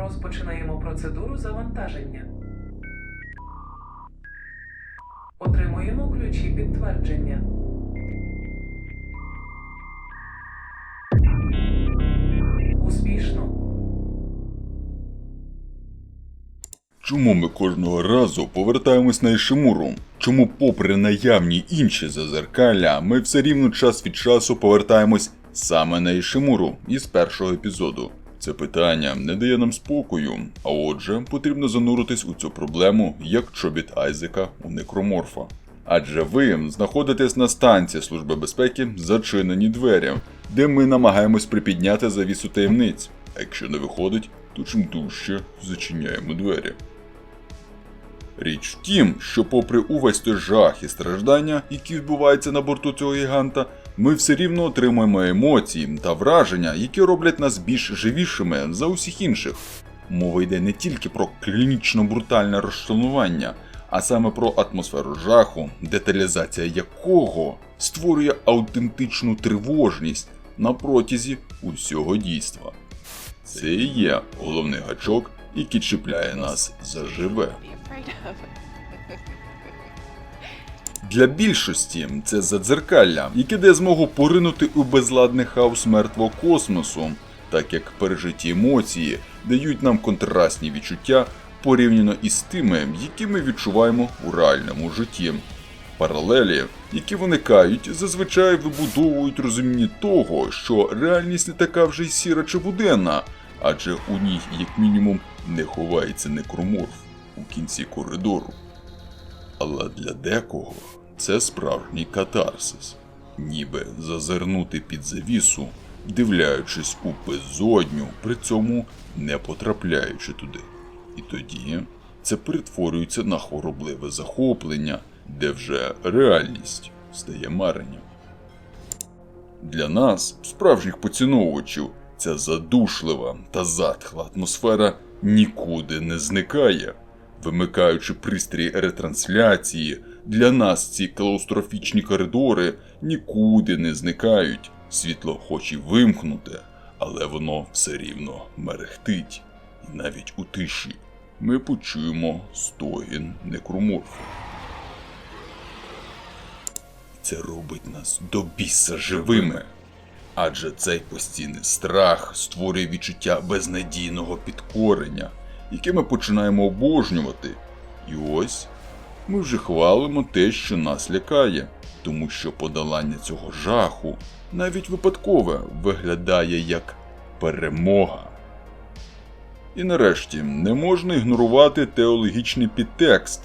Розпочинаємо процедуру завантаження. Отримуємо ключі підтвердження. Успішно. Чому ми кожного разу повертаємось на Ішимуру? Чому, попри наявні інші зазеркалля, ми все рівно час від часу повертаємось саме на Ішимуру із першого епізоду? Це питання не дає нам спокою, а отже, потрібно зануритись у цю проблему як чобіт Айзека у некроморфа. Адже ви знаходитесь на станції Служби безпеки зачинені двері, де ми намагаємось припідняти завісу таємниць. А якщо не виходить, то чим дужче зачиняємо двері. Річ в тім, що попри увесь той жах і страждання, які відбуваються на борту цього гіганта, ми все рівно отримуємо емоції та враження, які роблять нас більш живішими за усіх інших. Мова йде не тільки про клінічно брутальне розчленування, а саме про атмосферу жаху, деталізація якого створює аутентичну тривожність на протязі усього дійства. Це і є головний гачок, який чіпляє нас заживе. Для більшості це задзеркалля, яке дає змогу поринути у безладний хаос мертвого космосу, так як пережиті емоції дають нам контрастні відчуття порівняно із тими, які ми відчуваємо у реальному житті. Паралелі, які виникають, зазвичай вибудовують розуміння того, що реальність не така вже й сіра чи буденна, адже у ній, як мінімум, не ховається некроморф у кінці коридору. Але для декого це справжній катарсис, ніби зазирнути під завісу, дивляючись у безодню, при цьому не потрапляючи туди. І тоді це перетворюється на хворобливе захоплення, де вже реальність стає маренням. Для нас, справжніх поціновувачів, ця задушлива та затхла атмосфера нікуди не зникає. Вимикаючи пристрій ретрансляції, для нас ці клаустрофічні коридори нікуди не зникають. Світло хоч і вимкнуте, але воно все рівно мерехтить. І навіть у тиші ми почуємо стогін некроморфу. Це робить нас до біса живими. Адже цей постійний страх створює відчуття безнадійного підкорення, яке ми починаємо обожнювати. І ось ми вже хвалимо те, що нас лякає, тому що подолання цього жаху, навіть випадкове, виглядає як перемога. І нарешті не можна ігнорувати теологічний підтекст,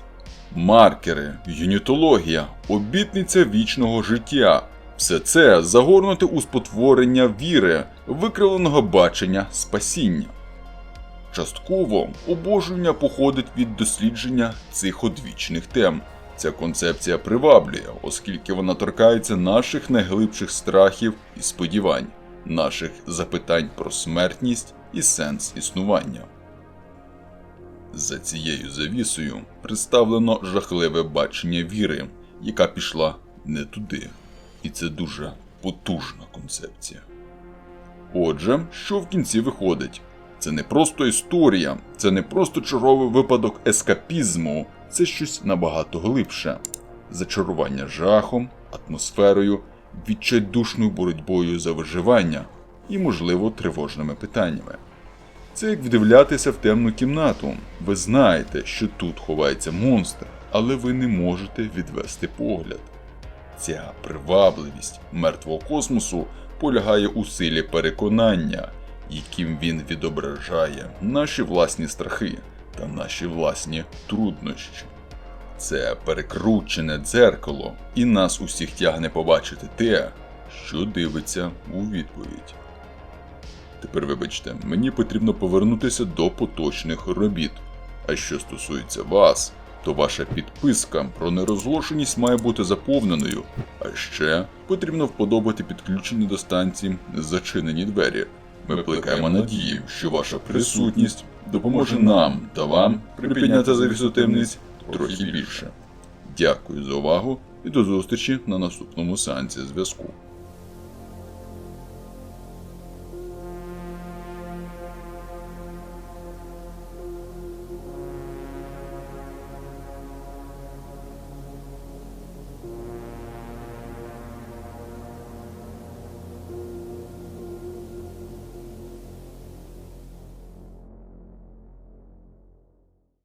маркери, юнітологія, обітниця вічного життя. Все це загорнуте у спотворення віри, викривленого бачення спасіння. Частково обожнення походить від дослідження цих одвічних тем. Ця концепція приваблює, оскільки вона торкається наших найглибших страхів і сподівань, наших запитань про смертність і сенс існування. За цією завісою представлено жахливе бачення віри, яка пішла не туди. І це дуже потужна концепція. Отже, що в кінці виходить? Це не просто історія, це не просто черговий випадок ескапізму, це щось набагато глибше. Зачарування жахом, атмосферою, відчайдушною боротьбою за виживання і, можливо, тривожними питаннями. Це як вдивлятися в темну кімнату. Ви знаєте, що тут ховається монстр, але ви не можете відвести погляд. Ця привабливість мертвого космосу полягає у силі переконання, яким він відображає наші власні страхи та наші власні труднощі. Це перекручене дзеркало, і нас усіх тягне побачити те, що дивиться у відповідь. Тепер вибачте, мені потрібно повернутися до поточних робіт. А що стосується вас, то ваша підписка про нерозголошеність має бути заповненою. А ще потрібно вподобати підключення до станції зачинені двері. Ми плекаємо надії, що ваша присутність допоможе нам та вам припідняти завісу темниць трохи більше. Дякую за увагу і до зустрічі на наступному сеансі зв'язку.